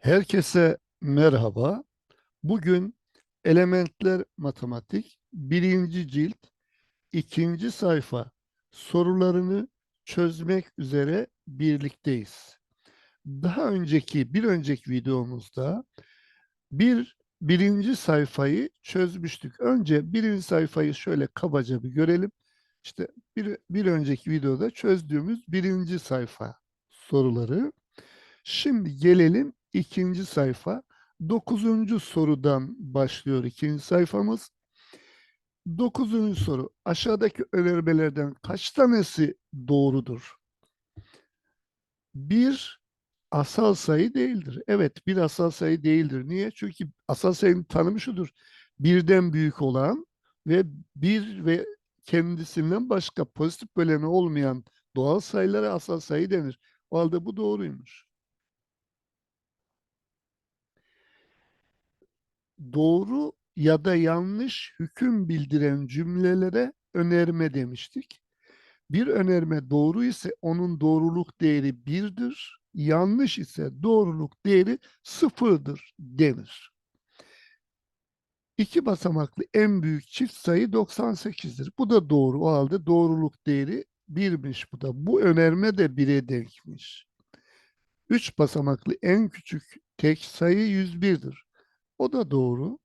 Herkese merhaba. Bugün Elementler Matematik birinci cilt ikinci sayfa sorularını çözmek üzere birlikteyiz. Daha önceki bir önceki videomuzda bir birinci sayfayı çözmüştük. Önce birinci sayfayı şöyle kabaca bir görelim. İşte bir, bir önceki videoda çözdüğümüz birinci sayfa soruları. Şimdi gelelim ikinci sayfa. Dokuzuncu sorudan başlıyor ikinci sayfamız. Dokuzuncu soru. Aşağıdaki önermelerden kaç tanesi doğrudur? Bir asal sayı değildir. Evet bir asal sayı değildir. Niye? Çünkü asal sayının tanımı şudur. Birden büyük olan ve bir ve kendisinden başka pozitif böleni olmayan doğal sayılara asal sayı denir. O halde bu doğruymuş. Doğru ya da yanlış hüküm bildiren cümlelere önerme demiştik. Bir önerme doğru ise onun doğruluk değeri birdir. Yanlış ise doğruluk değeri sıfırdır denir. İki basamaklı en büyük çift sayı 98'dir. Bu da doğru. O halde doğruluk değeri birmiş bu da. Bu önerme de bire denkmiş. Üç basamaklı en küçük tek sayı 101'dir. O da doğru.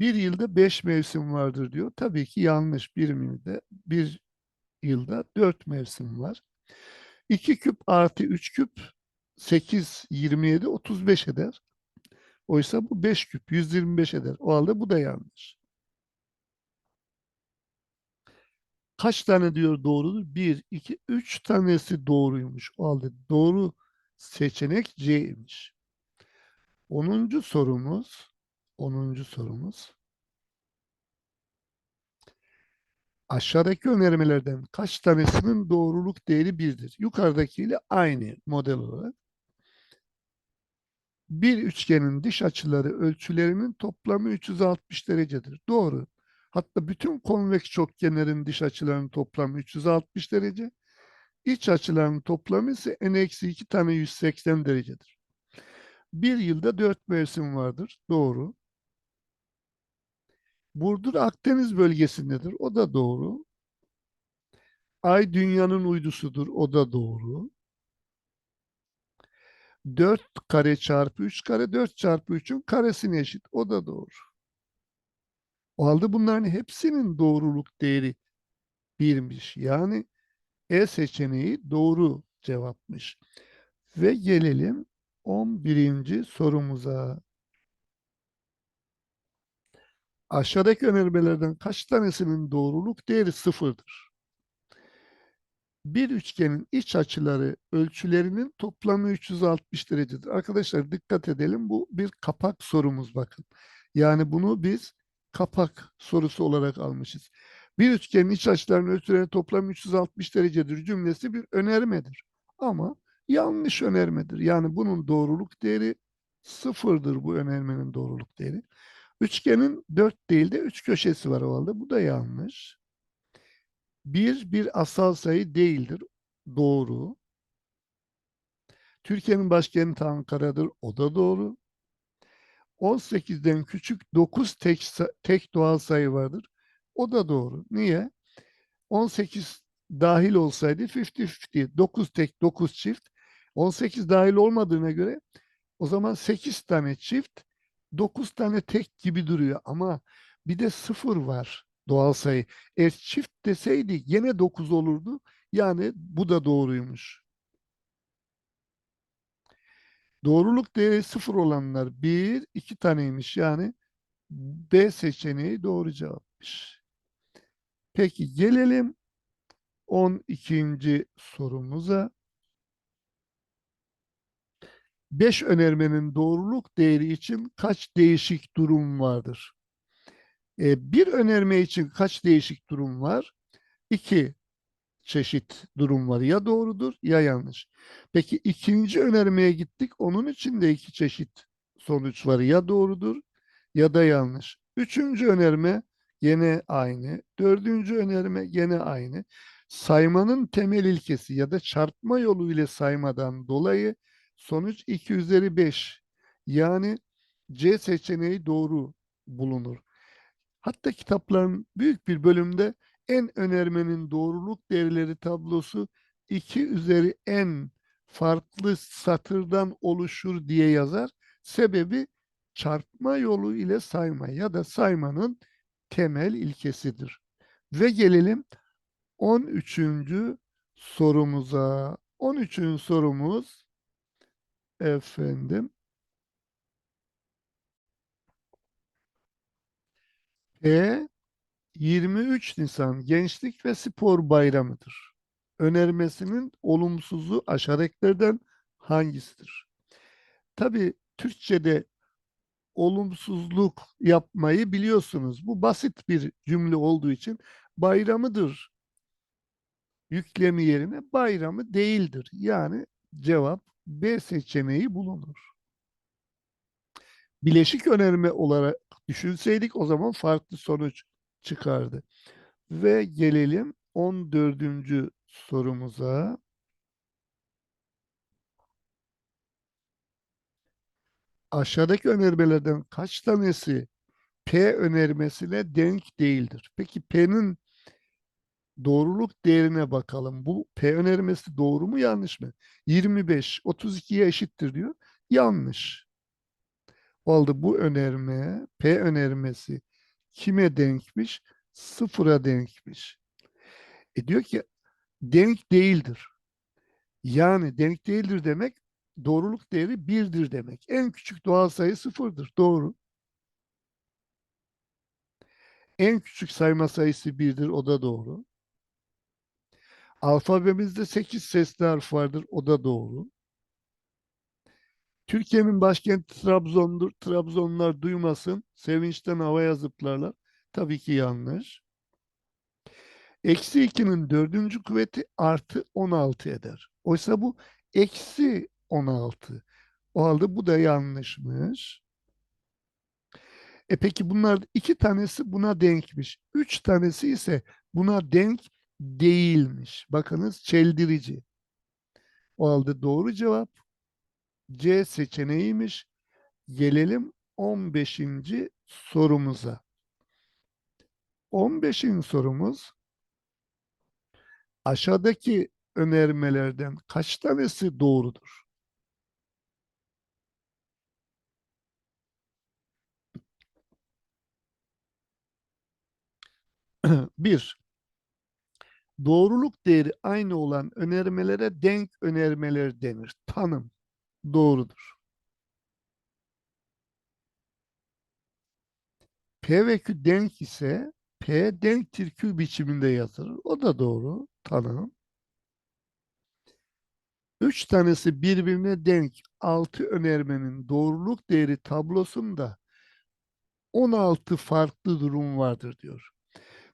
Bir yılda beş mevsim vardır diyor. Tabii ki yanlış. Bir yılda, bir yılda dört mevsim var. 2 küp artı 3 küp 8, 27, 35 eder. Oysa bu 5 küp 125 eder. O halde bu da yanlış. Kaç tane diyor doğrudur? 1, 2, 3 tanesi doğruymuş. O halde doğru seçenek C'ymiş. 10. sorumuz 10. sorumuz aşağıdaki önermelerden kaç tanesinin doğruluk değeri birdir? Yukarıdakiyle aynı model olarak. Bir üçgenin dış açıları ölçülerinin toplamı 360 derecedir. Doğru. Hatta bütün konveks çokgenlerin dış açılarının toplamı 360 derece. İç açılarının toplamı ise n-2 tane 180 derecedir. Bir yılda dört mevsim vardır. Doğru. Burdur Akdeniz bölgesindedir. O da doğru. Ay dünyanın uydusudur. O da doğru. 4 kare çarpı 3 kare 4 çarpı 3'ün karesine eşit. O da doğru. O halde bunların hepsinin doğruluk değeri birmiş. Yani E seçeneği doğru cevapmış. Ve gelelim 11. sorumuza. Aşağıdaki önermelerden kaç tanesinin doğruluk değeri sıfırdır? Bir üçgenin iç açıları ölçülerinin toplamı 360 derecedir. Arkadaşlar dikkat edelim bu bir kapak sorumuz bakın. Yani bunu biz kapak sorusu olarak almışız. Bir üçgenin iç açılarının ölçülerinin toplamı 360 derecedir cümlesi bir önermedir. Ama yanlış önermedir. Yani bunun doğruluk değeri sıfırdır bu önermenin doğruluk değeri. Üçgenin dört değil de üç köşesi var o halde. Bu da yanlış. Bir, bir asal sayı değildir. Doğru. Türkiye'nin başkenti Ankara'dır. O da doğru. 18'den küçük 9 tek, tek doğal sayı vardır. O da doğru. Niye? 18 dahil olsaydı 50-50. 9 tek 9 çift. 18 dahil olmadığına göre o zaman 8 tane çift 9 tane tek gibi duruyor ama bir de sıfır var doğal sayı. Eğer çift deseydi yine 9 olurdu. Yani bu da doğruymuş. Doğruluk değeri sıfır olanlar bir, iki taneymiş. Yani B seçeneği doğru cevapmış. Peki gelelim 12. sorumuza. 5 önermenin doğruluk değeri için kaç değişik durum vardır? E, bir önerme için kaç değişik durum var? İki çeşit durum var. Ya doğrudur ya yanlış. Peki ikinci önermeye gittik. Onun için de iki çeşit sonuç var. Ya doğrudur ya da yanlış. Üçüncü önerme yine aynı. Dördüncü önerme yine aynı. Saymanın temel ilkesi ya da çarpma yolu ile saymadan dolayı Sonuç 2 üzeri 5. Yani C seçeneği doğru bulunur. Hatta kitapların büyük bir bölümde en önermenin doğruluk değerleri tablosu 2 üzeri n farklı satırdan oluşur diye yazar. Sebebi çarpma yolu ile sayma ya da saymanın temel ilkesidir. Ve gelelim 13. sorumuza. 13. sorumuz efendim P 23 Nisan Gençlik ve Spor Bayramı'dır. Önermesinin olumsuzu aşağıdakilerden hangisidir? Tabii Türkçe'de olumsuzluk yapmayı biliyorsunuz. Bu basit bir cümle olduğu için bayramıdır yüklemi yerine bayramı değildir. Yani cevap B seçeneği bulunur. Bileşik önerme olarak düşünseydik o zaman farklı sonuç çıkardı. Ve gelelim 14. sorumuza. Aşağıdaki önermelerden kaç tanesi P önermesine denk değildir? Peki P'nin doğruluk değerine bakalım. Bu P önermesi doğru mu yanlış mı? 25 32'ye eşittir diyor. Yanlış. O halde bu önerme P önermesi kime denkmiş? Sıfıra denkmiş. E diyor ki denk değildir. Yani denk değildir demek doğruluk değeri birdir demek. En küçük doğal sayı sıfırdır. Doğru. En küçük sayma sayısı birdir. O da doğru. Alfabemizde 8 sesli harf vardır. O da doğru. Türkiye'nin başkenti Trabzon'dur. Trabzonlar duymasın. Sevinçten havaya zıplarlar. Tabii ki yanlış. Eksi 2'nin dördüncü kuvveti artı 16 eder. Oysa bu eksi 16. O halde bu da yanlışmış. E peki bunlar iki tanesi buna denkmiş. Üç tanesi ise buna denk değilmiş. Bakınız çeldirici. O halde doğru cevap C seçeneğiymiş. Gelelim 15. sorumuza. 15. sorumuz aşağıdaki önermelerden kaç tanesi doğrudur? Bir, doğruluk değeri aynı olan önermelere denk önermeler denir. Tanım doğrudur. P ve Q denk ise P denktir Q biçiminde yazılır. O da doğru. Tanım. Üç tanesi birbirine denk altı önermenin doğruluk değeri tablosunda 16 farklı durum vardır diyor.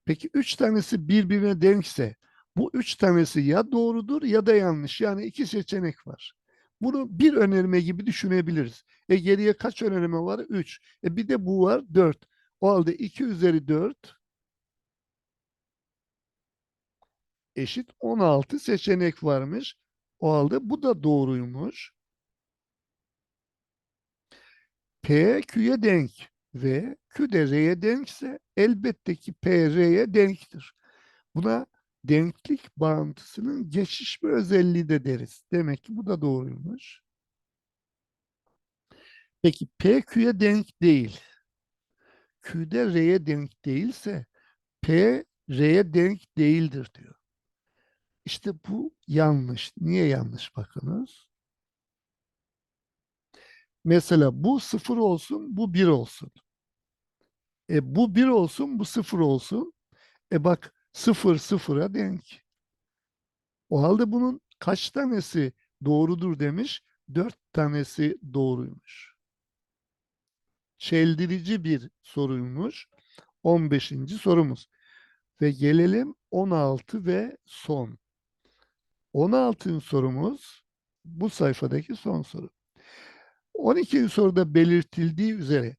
Peki üç tanesi birbirine denkse bu üç tanesi ya doğrudur ya da yanlış. Yani iki seçenek var. Bunu bir önerme gibi düşünebiliriz. E geriye kaç önerme var? Üç. E bir de bu var. Dört. O halde iki üzeri dört eşit 16 seçenek varmış. O halde bu da doğruymuş. P Q'ye denk ve Q de R'ye denkse elbette ki P denktir. Buna denklik bağıntısının geçişme özelliği de deriz. Demek ki bu da doğruymuş. Peki P Q'ye denk değil. Q de R'ye denk değilse P R'ye denk değildir diyor. İşte bu yanlış. Niye yanlış bakınız? Mesela bu sıfır olsun, bu bir olsun. E bu bir olsun, bu sıfır olsun. E bak sıfır sıfıra denk. O halde bunun kaç tanesi doğrudur demiş? Dört tanesi doğruymuş. Çeldirici bir soruymuş. 15. sorumuz. Ve gelelim 16 ve son. 16. sorumuz bu sayfadaki son soru. 12. soruda belirtildiği üzere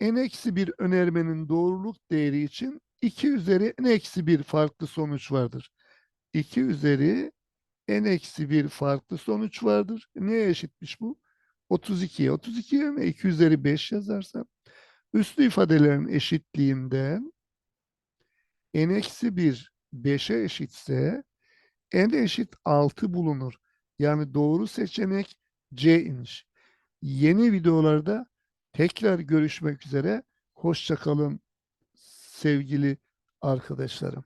n-1 bir önermenin doğruluk değeri için 2 üzeri n-1 farklı sonuç vardır. 2 üzeri n eksi bir farklı sonuç vardır. Neye eşitmiş bu? 32'ye. 32 yerine 2 üzeri 5 yazarsam üslü ifadelerin eşitliğinden n eksi 1 5'e eşitse n eşit 6 bulunur. Yani doğru seçenek C imiş. Yeni videolarda tekrar görüşmek üzere. Hoşça kalın sevgili arkadaşlarım.